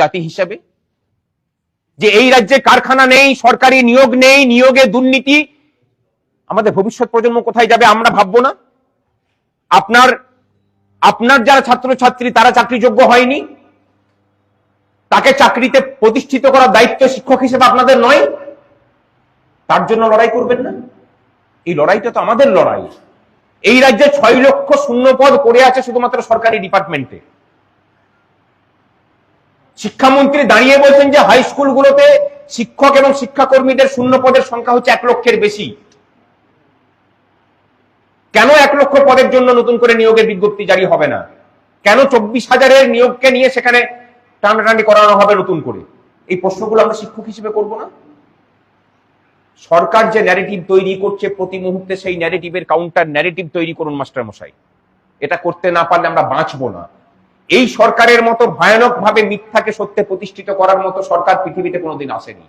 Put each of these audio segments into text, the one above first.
জাতি হিসেবে? যে এই রাজ্যে কারখানা নেই, সরকারি নিয়োগ নেই, নিয়োগে দুর্নীতি, আমাদের ভবিষ্যৎ প্রজন্ম কোথায় যাবে আমরা ভাববো না? আপনার আপনার যারা ছাত্রছাত্রী, তারা চাকরিযোগ্য হয়নি। তাকে চাকরিতে প্রতিষ্ঠিত করার দায়িত্ব শিক্ষক হিসেবে আপনাদের নয়। তার জন্য লড়াই করবেন না? এই লড়াইটা তো আমাদের লড়াই। এই রাজ্যে ছয় লক্ষ শূন্য পদ পড়ে আছে শুধুমাত্র সরকারি ডিপার্টমেন্টে। শিক্ষামন্ত্রী দাঁড়িয়ে বলছেন যে হাই স্কুলগুলোতে শিক্ষক এবং শিক্ষাকর্মীদের শূন্য পদের সংখ্যা হচ্ছে এক লক্ষের বেশি। কেন এক লক্ষ পদের জন্য নতুন করে নিয়োগের বিজ্ঞপ্তি জারি হবে না? কেন চব্বিশ হাজারের নিয়োগকে নিয়ে সেখানে টানাটানি করানো হবে নতুন করে? এই প্রশ্নগুলো আমরা শিক্ষক হিসেবে করব না। সরকার যে ন্যারেটিভ তৈরি করছে প্রতি মুহূর্তে সেই ন্যারেটিভের কাউন্টার ন্যারেটিভ তৈরি করুন মাস্টার মশাই এটা করতে না পারলে আমরা বাঁচবো না। এই সরকারের মতো ভয়ানক ভাবে মিথ্যাকে সত্যে প্রতিষ্ঠিত করার মতো সরকার পৃথিবীতে কোনোদিন আসেনি।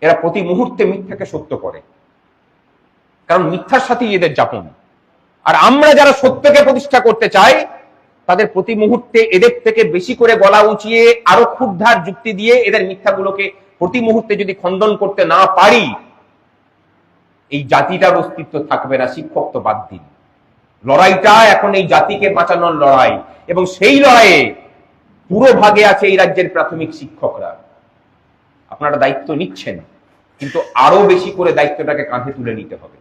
এরা প্রতি মুহূর্তে মিথ্যাকে সত্য করে। কারণ মিথ্যার সাথেই এদের যাপন। আর আমরা যারা সত্যকে প্রতিষ্ঠা করতে চাই, তাদের প্রতি মুহূর্তে এদের থেকে বেশি করে গলা উঁচিয়ে, আরও ক্ষুদ্ধার যুক্তি দিয়ে এদের মিথ্যাগুলোকে প্রতি মুহূর্তে যদি খণ্ডন করতে না পারি, এই জাতিটার অস্তিত্ব থাকবে না, শিক্ষক তো বাদ দিন। লড়াইটা এখন এই জাতিকে বাঁচানোর লড়াই। এবং সেই লড়াইয়ে পুরো ভাগে আছে এই রাজ্যের প্রাথমিক শিক্ষকরা। আপনারা দায়িত্ব নিচ্ছেন, কিন্তু আরও বেশি করে দায়িত্বটাকে কাঁধে তুলে নিতে হবে।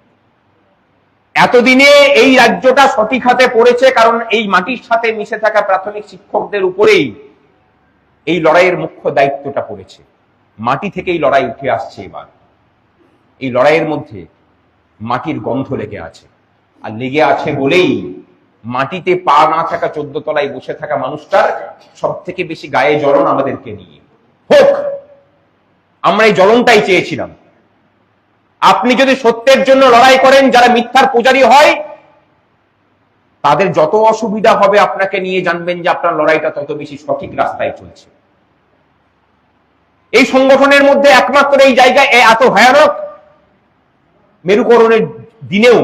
এতদিনে এই রাজ্যটা সঠিক হাতে পড়েছে, কারণ এই মাটির সাথে মিশে থাকা প্রাথমিক শিক্ষকদের উপরেই এই লড়াইয়ের মুখ্য দায়িত্বটা পড়েছে। মাটি থেকেই লড়াই উঠে আসছে এবার। এই লড়াইয়ের মধ্যে মাটির গন্ধ লেগে আছে। আর লেগে আছে বলেই মাটিতে পা না থাকা চোদ্দ তলায় বসে থাকা মানুষটার সব থেকে বেশি গায়ে জ্বলন আমাদেরকে নিয়ে হোক, আমরা এই জ্বলনটাই চেয়েছিলাম। আপনি যদি সত্যের জন্য লড়াই করেন, যারা মিথ্যার পূজারী হয়, তাদের যত অসুবিধা হবে আপনাকে নিয়ে জানবেন যে আপনার লড়াইটা তত বেশি সঠিক রাস্তায় চলছে। এই সংগঠনের মধ্যে একমাত্র এই জায়গায় এত ভয়ানক। মেরুকরণের দিনেও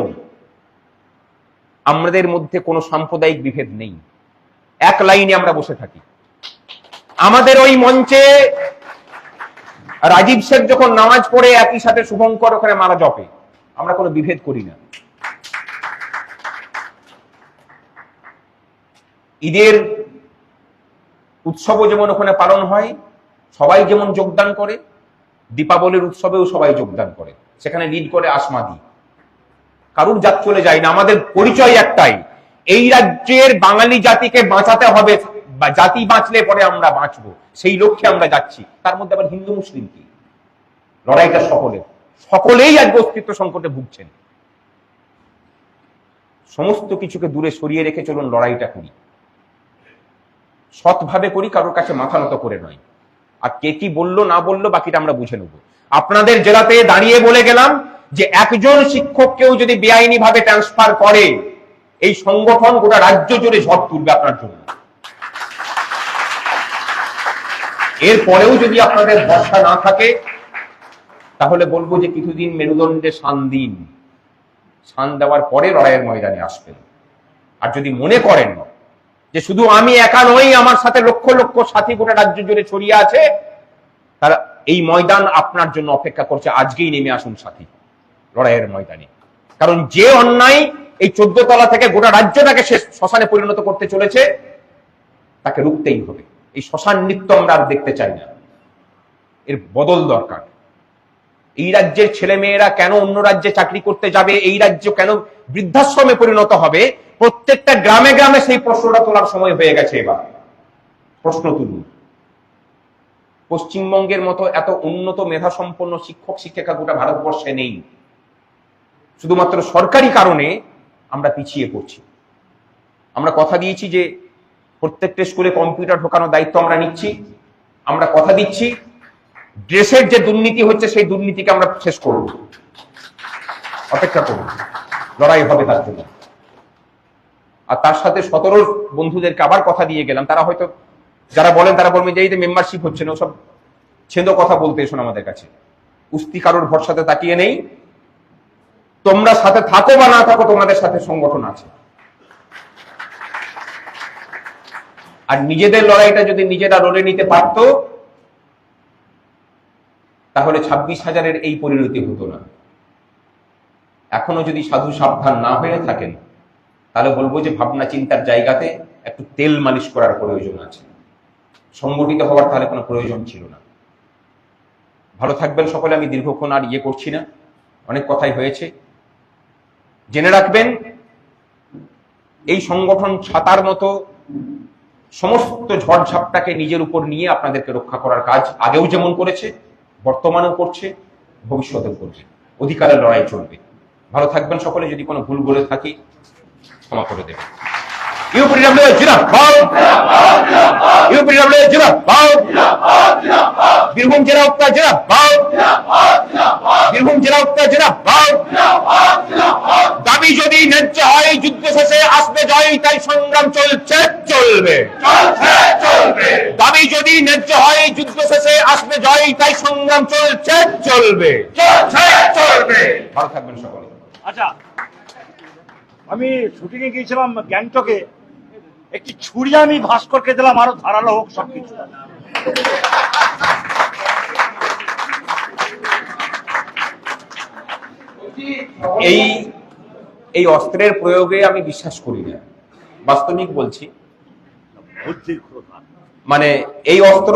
আমাদের মধ্যে কোনো সাম্প্রদায়িক বিভেদ নেই। এক লাইনে আমরা বসে থাকি। আমাদের ওই মঞ্চে রাজীব শেখ যখন নামাজ পড়ে, একই সাথে শুভঙ্কর ওখানে মারা জপে। আমরা কোনো বিভেদ করি না। ঈদের উৎসবও যেমন ওখানে পালন হয়, সবাই যেমন যোগদান করে, দীপাবলির উৎসবেও সবাই যোগদান করে। সেখানে লিড করে আসমাদি। কারুর জাত চলে যায় না। আমাদের পরিচয় একটাই। এই রাজ্যের বাঙালি জাতিকে বাঁচাতে হবে। জাতি বাঁচলে পরে আমরা বাঁচবো। সেই লক্ষ্যে আমরা যাচ্ছি। তার মধ্যে আবার হিন্দু, মুসলিম কি? লড়াইটা সকলের। সকলেই আজ অস্তিত্ব সংকটে ভুগছেন। সমস্ত কিছুকে দূরে সরিয়ে রেখে চলুন লড়াইটা করি। সৎভাবে করি, কারোর কাছে মাথা নত করে নয়। আর কে কি বলল, না বলল, বাকিটা আমরা বুঝে নেব। আপনাদের জেলাতে দাঁড়িয়ে বলে গেলাম যে একজন শিক্ষককেও যদি বেআইনি ভাবে ট্রান্সফার করে, এই সংগঠন গোটা রাজ্য জুড়ে ঝড় তুলবে আপনার জন্য। এরপরেও যদি আপনাদের ভরসা না থাকে, তাহলে বলব যে কিছুদিন মেরুদণ্ডে শান দিন। শান দেওয়ার পরে লড়াইয়ের ময়দানে আসবেন। আর যদি মনে করেন যে শুধু আমি একা নই, আমার সাথে লক্ষ লক্ষ সাথী গোটা রাজ্য জুড়ে ছড়িয়ে আছে তারা এই ময়দান আপনার জন্য অপেক্ষা করছে। আজকেই নেমে আসুন সাথী। লড়াইয়ের ময়দানে। কারণ যে অন্যায় এই চোদ্দ তলা থেকে গোটা রাজ্যটাকে সে শ্মশানে পরিণত করতে চলেছে, তাকে রুখতেই হবে। এই শ্মশান নৃত্য আমরা আর দেখতে চাই না। এর বদল দরকার। এই রাজ্যের ছেলে মেয়েরা কেন অন্য রাজ্যে চাকরি করতে যাবে? এই রাজ্য কেন বৃদ্ধাশ্রমে পরিণত হবে? প্রত্যেকটা গ্রামে গ্রামে সেই প্রশ্নটা তোলার সময় হয়ে গেছে এবার। প্রশ্ন তুলুন। পশ্চিমবঙ্গের মতো এত উন্নত মেধা সম্পন্ন শিক্ষক শিক্ষিকা গোটা ভারতবর্ষে নেই। শুধুমাত্র সরকারি কারণে আমরা পিছিয়ে পড়ছি। আমরা কথা দিয়েছি যে প্রত্যেকটা স্কুলে কম্পিউটার ঢোকানোর দায়িত্ব আমরা নিচ্ছি। আমরা কথা দিচ্ছি ড্রেসের যে দুর্নীতি হচ্ছে সেই দুর্নীতিকে আমরা শেষ করব। অপেক্ষা করব। লড়াই হবে তার জন্য। আর তার সাথে সতেরো বন্ধুদেরকে আবার কথা দিয়ে গেলাম। তারা হয়তো, যারা বলেন তারা বলবেন যে এই যে মেম্বারশিপ হচ্ছে না, ওসব ছেদ কথা বলতে এসো আমাদের কাছে। উস্তি কারোর ভরসাতে তাকিয়ে নেই। তোমরা সাথে থাকো বা না থাকো, তোমাদের সাথে সংগঠন আছে। আর নিজেদের লড়াইটা যদি নিজেরা লড়ে নিতে পারতো, তাহলে ছাব্বিশ হাজারের এই পরিণতি হতো না। এখনও যদি সাধু সাবধান না হয়ে থাকেন, তাহলে বলব যে ভাবনা চিন্তার জায়গাতে একটু তেল মালিশ করার প্রয়োজন আছে। সংগঠিত হওয়ার তাহলে কোনো প্রয়োজন ছিল না। ভালো থাকবেন সকলে, আমি দীর্ঘক্ষণ আর ইয়ে করছি না। অনেক কথাই হয়েছে। জেনে রাখবেন, এই সংগঠন ছাতার মতো সমস্ত ঝড়ঝাপটাকে নিজের উপর নিয়ে আপনাদেরকে রক্ষা করার কাজ আগেও যেমন করেছে, বর্তমানেও করছে, ভবিষ্যতেও করবে অধিকারের লড়াই চলবে। ভালো থাকবেন সকলে, যদি কোনো ভুল বলে থাকি, ক্ষমা করে দেবেন। ইউপিডব্লিউ জিন্দাবাদ। ইউপিডব্লিউ জিন্দাবাদ। বীরভূম জেলা উত্তর জিন্দাবাদ বীরভূম জেলা উত্তর জিন্দাবাদ দাবি যদি ন্যায্য হয় যুদ্ধ শেষে আসবে জয় তাই সংগ্রাম চলছে চলবে। দাবি যদি ন্যায্য হয় যুদ্ধ শেষে আসবে জয় তাই সংগ্রাম চলছে চলবে। ভালো থাকবেন সকলে। আচ্ছা আমি শুটিং এ গিয়েছিলাম গ্যাংটকে। একটি ছুরি আমি ভাস্করকে দিলাম আরও ধারালো হোক সবকিছু। এই এই অস্ত্রের প্রয়োগে আমি বিশ্বাস করি না। বাস্তবিক বলছি। মানে এই অস্ত্র